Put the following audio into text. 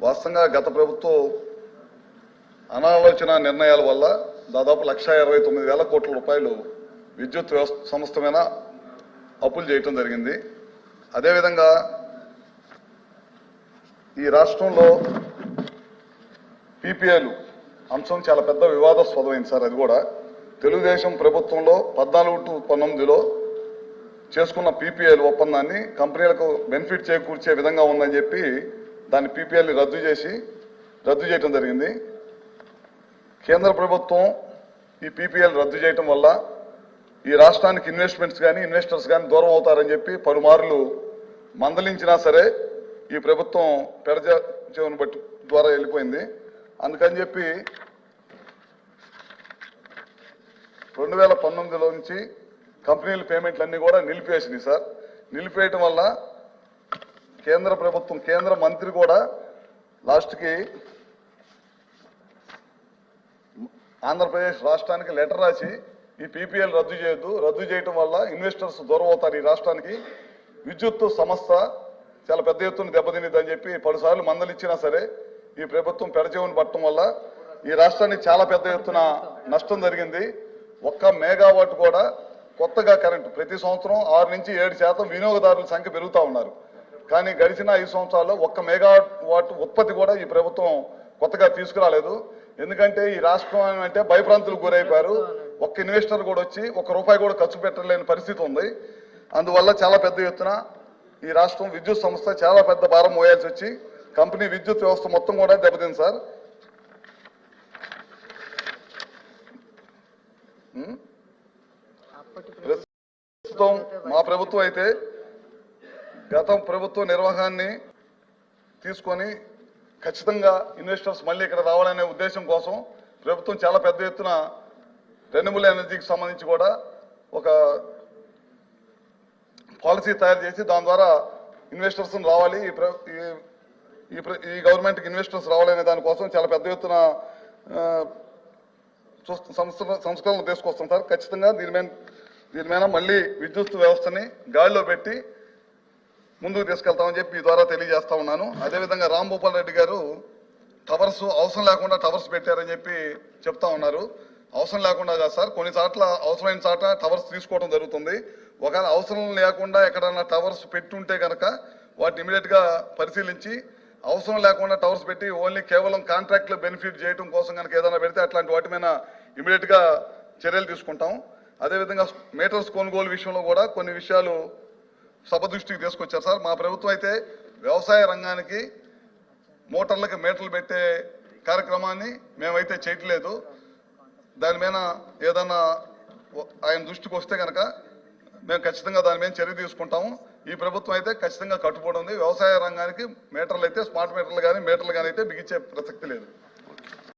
వాస్తవంగా గత ప్రభుత్వం అనాలోచన నిర్ణయాల వల్ల దాదాపు లక్ష ఇరవై తొమ్మిది వేల కోట్ల రూపాయలు విద్యుత్ వ్యవస్థ సంస్థ మీద అప్పులు చేయటం జరిగింది. అదేవిధంగా ఈ రాష్ట్రంలో పీపీఐలు అంశం చాలా పెద్ద వివాదాస్పదమైంది సార్ అది కూడా. తెలుగుదేశం ప్రభుత్వంలో పద్నాలుగు టు పంతొమ్మిదిలో చేసుకున్న పీపీఐలు ఒప్పందాన్ని కంపెనీలకు బెనిఫిట్ చేకూర్చే విధంగా ఉందని చెప్పి దాన్ని పీపీఎల్ని రద్దు చేసి రద్దు చేయడం జరిగింది. కేంద్ర ప్రభుత్వం ఈ పీపీఎల్ రద్దు చేయటం వల్ల ఈ రాష్ట్రానికి ఇన్వెస్ట్మెంట్స్ కానీ ఇన్వెస్టర్స్ కానీ దూరం అవుతారని చెప్పి పలుమార్లు మందలించినా సరే ఈ ప్రభుత్వం పెడజ బట్టి ద్వారా వెళ్ళిపోయింది. అందుకని చెప్పి రెండు వేల పంతొమ్మిదిలో నుంచి కంపెనీల పేమెంట్లు అన్నీ కూడా నిలిపేసినాయి సార్. నిలిపేయటం వల్ల కేంద్ర ప్రభుత్వం కేంద్ర మంత్రి కూడా లాస్ట్కి ఆంధ్రప్రదేశ్ రాష్ట్రానికి లెటర్ రాసి ఈ పీపీఎల్ రద్దు చేయొద్దు. రద్దు చేయటం వల్ల ఇన్వెస్టర్స్ దూరం అవుతారు ఈ రాష్ట్రానికి. విద్యుత్ సంస్థ చాలా పెద్ద ఎత్తున దెబ్బతినిద్దని చెప్పి పలుసార్లు మందలిచ్చినా సరే ఈ ప్రభుత్వం పెడచెవుని పట్టడం వల్ల ఈ రాష్ట్రానికి చాలా పెద్ద ఎత్తున నష్టం జరిగింది. ఒక్క మెగావాట్ కూడా కొత్తగా కరెంటు ప్రతి సంవత్సరం ఆరు నుంచి ఏడు శాతం వినియోగదారుల సంఖ్య పెరుగుతూ ఉన్నారు. కానీ గడిచిన ఐదు సంవత్సరాల్లో ఒక్క మెగావాట్ ఉత్పత్తి కూడా ఈ ప్రభుత్వం కొత్తగా తీసుకురాలేదు. ఎందుకంటే ఈ రాష్ట్రం అంటే భయభ్రాంతులకు గురైపోయారు. ఒక్క ఇన్వెస్టర్ కూడా వచ్చి ఒక్క రూపాయి కూడా ఖర్చు పెట్టలేని పరిస్థితి ఉంది. అందువల్ల చాలా పెద్ద ఎత్తున ఈ రాష్ట్రం విద్యుత్ సంస్థ చాలా పెద్ద భారం మోయాల్సి వచ్చి కంపెనీ విద్యుత్ వ్యవస్థ మొత్తం కూడా దెబ్బతింది సార్. ప్రస్తుతం మా ప్రభుత్వం అయితే గతం ప్రభుత్వ నిర్వహణని తీసుకొని ఖచ్చితంగా ఇన్వెస్టర్స్ మళ్ళీ ఇక్కడ రావాలనే ఉద్దేశం కోసం ప్రభుత్వం చాలా పెద్ద ఎత్తున రెన్యూబుల్ ఎనర్జీకి సంబంధించి కూడా ఒక పాలసీ తయారు చేసి దాని ద్వారా ఇన్వెస్టర్స్ రావాలి. ఈ ప్ర- ఈ- ఈ గవర్నమెంట్కి ఇన్వెస్టర్స్ రావాలనే దానికోసం చాలా పెద్ద ఎత్తున సంస్కరణ సంస్కరణలు తీసుకొస్తాం సార్. ఖచ్చితంగా దీని మీద దీని మీద మళ్ళీ విద్యుత్ వ్యవస్థని గాడిలో పెట్టి ముందుకు తీసుకెళ్తామని చెప్పి మీ ద్వారా తెలియజేస్తా ఉన్నాను. అదేవిధంగా రామ్ భూపాల్ రెడ్డి గారు టవర్స్ అవసరం లేకుండా టవర్స్ పెట్టారని చెప్పి చెప్తా ఉన్నారు. అవసరం లేకుండా కాదు సార్ కొన్ని చోట్ల అవసరమైన చోట టవర్స్ తీసుకోవడం జరుగుతుంది. ఒకవేళ అవసరం లేకుండా ఎక్కడన్నా టవర్స్ పెట్టుంటే కనుక వాటిని ఇమీడియట్గా పరిశీలించి అవసరం లేకుండా టవర్స్ పెట్టి ఓన్లీ కేవలం కాంట్రాక్ట్లో బెనిఫిట్ చేయడం కోసం కనుక ఏదైనా పెడితే అట్లాంటి వాటి మీద ఇమీడియట్గా చర్యలు తీసుకుంటాం. అదేవిధంగా మీటర్స్ కొనుగోలు విషయంలో కూడా కొన్ని విషయాలు సభ దృష్టికి తీసుకొచ్చారు సార్. మా ప్రభుత్వం అయితే వ్యవసాయ రంగానికి మోటార్లకు మీటర్లు పెట్టే కార్యక్రమాన్ని మేమైతే చేయట్లేదు. దాని మీద ఏదన్నా ఆయన దృష్టికి వస్తే కనుక మేము ఖచ్చితంగా దాని మీద చర్య తీసుకుంటాము. ఈ ప్రభుత్వం అయితే ఖచ్చితంగా కట్టుబడి ఉంది. వ్యవసాయ రంగానికి మీటర్లు అయితే స్మార్ట్ మీటర్లు కానీ మీటర్లు కానీ అయితే బిగించే ప్రసక్తి లేదు.